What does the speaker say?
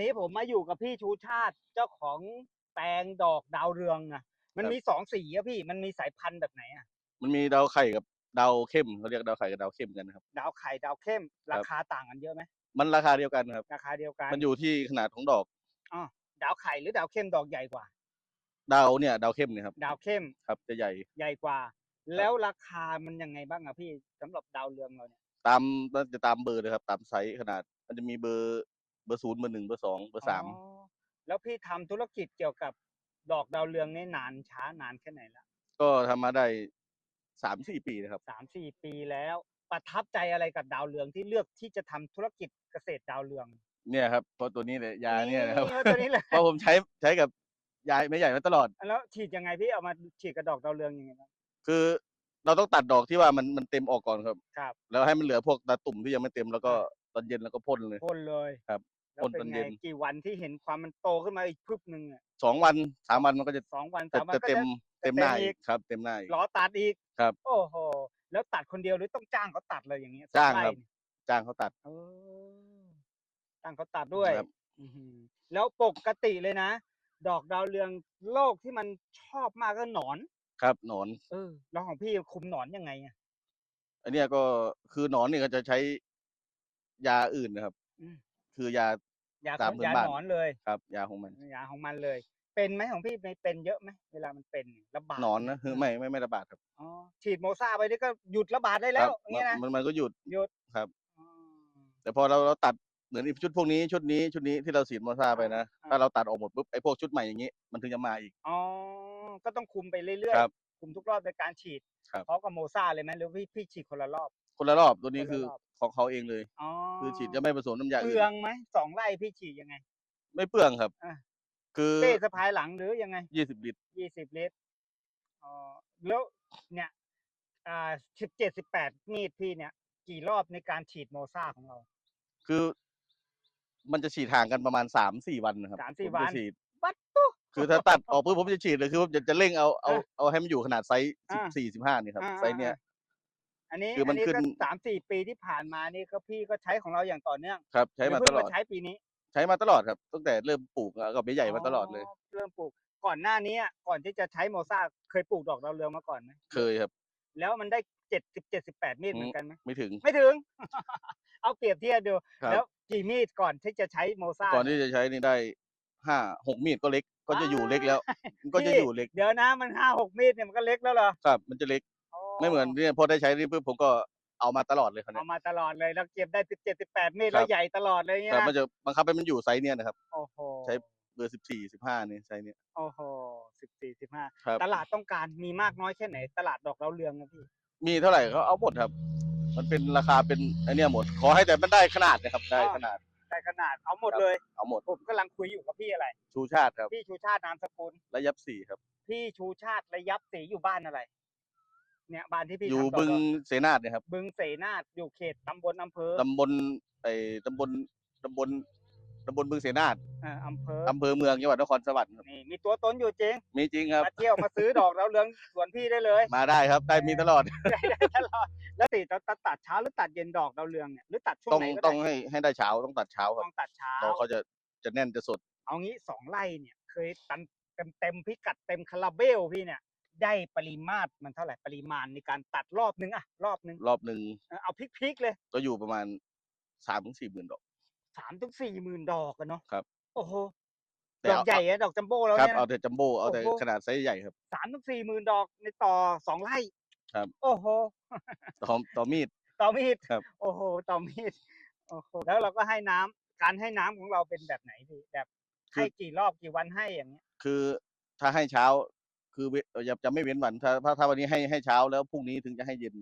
นี้ผมมาอยู่กับพี่ชูชาติเจ้าของแตงดอกดาวเรืองอะมันครับมีสองสีอะพี่ มันมีสายพันธุ์แบบไหนอะมันมีดาวไข่กับดาวเข้มเขาเรียกดาวไข่กับดาวเข้มกันนะครับ ดาวไข่ดาวเข้มครับราคาต่างกันเยอะไหมมันราคาเดียวกันครับ ราคาเดียวกัน มันอยู่ที่ขนาดของดอกดาวไข่หรือดาวเข้มดอกใหญ่กว่า ดาวเนี่ย ดาวเข้มเนี่ยครับ ดาวเข้ม ครับจะใหญ่ ใหญ่กว่า แล้วราคามันยังไงบ้างอะพี่สำหรับดาวเรืองเราเนี่ย ตามมันจะตามเบอร์เลยครับ ตามไซส์ขนาด มันจะมีเบอร์ เบอร์ศูนย์เบอร์หนึ่งเบอร์สองเบอร์สามอ๋อแล้วพี่ทำธุรกิจเกี่ยวกับดอกดาวเรืองนี่นานช้านานแค่ไหนละก็ทำมาได้สามสี่ปีนะครับ สามสี่ปีแล้ว ประทับใจอะไรกับดาวเรืองที่เลือกที่จะทำธุรกิจเกษตรดาวเรืองเนี่ยครับเพราะตัวนี้เลยยาเนี่ยนะครับเอาตัวนี้เลยเพราะผมใช้ใช้กับยายไม่ใหญ่มาตลอด แล้วฉีดยังไงพี่เอามาฉีดกระดอกดาวเรืองยังไงบ้าง คือเราต้องตัดดอกที่ว่ามันมันเต็มออกก่อนครับ ครับ แล้วให้มันเหลือพวกตาตุ่มที่ยังไม่เต็มแล้วก็ตอนเย็นแล้วก็พ่นเลย พ่นเลยครับ แล้วพ่นเป็ตอนนไงเย็นกี่วันที่เห็นความมันโตขึ้นมาอีกพึบหนึ่งอะสองวันสามวันมันก็จะสองวันจะสามวันจะก็เต็มจะ เต็มจะหน้าเต็มอีอีก กครับ เต็มหน้าอีก ล้อตัดอีกครับ โอ้โหแล้วตัดคนเดียวหรือต้องจ้างเขาตัดเลยอย่างเงี้ยจ้างสอไครับเนี่ยจ้างเขาตัด เออจ้างเขาตัดด้วยครับ อื้อหือแล้วปกติเลยนะ ดอกดาวเรืองโรคที่มันชอบมากก็หนอน ครับหนอน เออแล้วของพี่คุมหนอนยังไงอะอันเนี้ยก็คือหนอนนี่ก็จะใช้ยาอื่นนะครับ อืม คือยา ยาตามขพื้นยาบ้านหนอนเลย ครับ ยาของมัน ยาของมันเลย เป็นไหมของพี่ไม่เป็นเยอะไหมเวลามันเป็นระบาดหนอนนะคือไม่ไม่ไม่ระบาดครับอ๋อฉีดโมซ่าไปนี่ก็หยุดระบาดได้แล้ควรับอย่างเงี้ยนะมันมันก็หยุด หยุดครับ อ๋อ แต่พอเราเราตัดเหมือนไอ้ชุดพวกนี้ชุดนี้ชุดนี้ที่เราฉีดมอซ่าไปนะอ่า ถ้าเราตัดออกหมดปุ๊บไอ้พวกชุดใหม่อย่างนี้มันถึงจะมาอีก อ๋อก็ต้องคุมไปเรื่อยครับๆคุมทุกรอบในการฉีดครับ พร้อมกับโมซ่าเลยไหมหรือพี่พี่ฉีดคนละรอบคนละรอบตัวนี้คนละคือรอบ ของเขาเองเลย อ๋อคือฉีดจะไม่ผสมน้ำยาเปอื่ลือนงไหมสองไร่พี่ฉีดยังไง ไม่เปลืองครับ อ่าคือเป้สะพายหลังหรือยังไงยี่สิบลิตรยี่สิบลิตรอ๋อแล้วเนี่ยอ่าสิบเจ็ดสิบแปดมีดพี่เนี่ย กี่รอบในการฉีดโมซ่าของเรา คือ มันจะฉีดห่างกันประมาณสามสี่วันนะครับสามสี่ผจะวันฉีดวัดตุ๊ คือถ้าตัดออกปุ๊บผมจะฉีดเลยคือผมจะจะเร่งเอาเอาอะเอาให้มันอยู่ขนาดไซส์สิบอ่าสี่สิบห้านี่ครับอ่าไซส์เนี้ยอ่า อันนี้คือมันอันนี้ขึ้น ก็สามสี่ปีที่ผ่านมานี่ก็พี่ก็ใช้ของเราอย่างต่อเนื่องครับ ใช้มาหรือตเพิ่งลอดใช้ปีนี้ใช้มาตลอดครับตั้งแต่เริ่มปลูกอะกับใบใหญ่มาตลอดเลย เริ่มปลูกก่อนหน้านี้อะก่อนที่จะใช้โมซ่าเคยปลูกดอกดาวเรืองมาก่อนไหมเคยครับ แล้วมันได้เจ็ดสิบเจ็ดสิบแปดมีดอืมเหมือนกันไหมไม่ถึง ไม่ถึง เอาเปรียบเทียบดู ครับ แล้วกี่มีดก่อนที่จะใช้โมซ่าก่อนที่จะใช้นี่ได้ห้าหกมีดก็เล็ก ก็จะอยู่เล็กแล้ว มันก็จะพี่อยู่เล็ก เดี๋ยวนะมันห้าหกมีดเนี่ยมันก็เล็กแล้วเหรอ ครับ มันจะเล็ก ไม่เหมือนเนี่ยพอได้ใช้นี่ปุ๊บผมก็เอามาตลอดเลยครับเอาเนี่ยมาตลอดเลยแล้วเก็บได้สิบเจ็ดสิบแปดมีดครัแล้วบใหญ่ตลอดเลยเงี้คยรับนะมันจะบังคับให้มันอยู่ไซส์เนี่ยนะครับ โอ้โหใช้ เบอร์สิบสี่สิบห้านี่ไซส์เนี่ยโอ้โหสิบสี่สิบห้าครับ ตลาดต้องการมีมากน้อยแค่ไหน ตลาดดอกดาวเรืองนะพี่มีเท่าไหร่เขาเอาหมดครับ มันเป็นราคาเป็นไอเนี้ยหมด ขอให้แต่มันได้ขนาดนะครับ ได้อ๋อขนาดได้ขนาดเอาหมดครับ เลย เอาหมด ผมกำลังคุยอยู่กับพี่อะไร ชูชาติครับ พี่ชูชาตินามสกุลและยับสี่ครับ พี่ชูชาติระยับศรีอยู่บ้านอะไร เนี่ยบ้านที่พี่อยู่ทำดกบึงดาวเสนาดเนี่ยครับบึงเสนาทอยู่เขตตำบลอำเภอตำบลไอตำบลตำบลตำบลบึงเสนาดเอ่ออำเภออำเภอเมืองจังหวัดนครสวรรค์ครับนี่มีตัวตนอยู่จริงมีจริงครับ มาเที่ยวมาซื้อดอกดาวเรืองสวนพี่ได้เลยมาได้ครับได้มีตลอด ได้ตลอดแล้วติตัดตัดเช้าหรือตัดเย็นดอกดาวเรืองเนี่ยหรือตัดช่วงต้องไหนก็ต้องได้ให้ให้ได้เช้าต้องตัดเช้าครัต้บองตัดเช้า ดอกเขาจะจะแน่นจะสด เอางี้สองไร่เนี่ย เคยตันเต็มเต็มพิกัดเต็มคาราเบลพี่เนี่ย ได้ปริมาตรมันเท่าไหร่ปริมาณในการตัดรอบนึงอะรอบนึงรอบหนึ่งเออเอาพลิกๆเลยก็อยู่ประมาณสามถึงสี่หมื่นดอก สามถึงสี่หมื่นดอกกันเนาะครับ โอ้โหแต่ดอกเอาใหญ่อะดอกจัมโบ้แล้วครับเนี่ยเอานะ แต่จัมโบ้เอาแต่โอ้โห ขนาดไซส์ใหญ่ครับ สามถึงสี่หมื่นดอกในต่อสองไร่ครับ โอ้โห ต่อต่อมีด ต่อมีดครับ โอ้โหต่อมีดโอ้โหแล้วเราก็ให้น้ำการให้น้ำของเราเป็นแบบไหนพี่แบบให้กี่รอบกี่วันให้อย่างเงี้ยคือถ้าให้เช้า คือเวจะจะไม่เว้นวันถ้าถ้าถ้าวันนี้ให้ให้เช้าแล้วพรุ่งนี้ถึงจะให้เย็น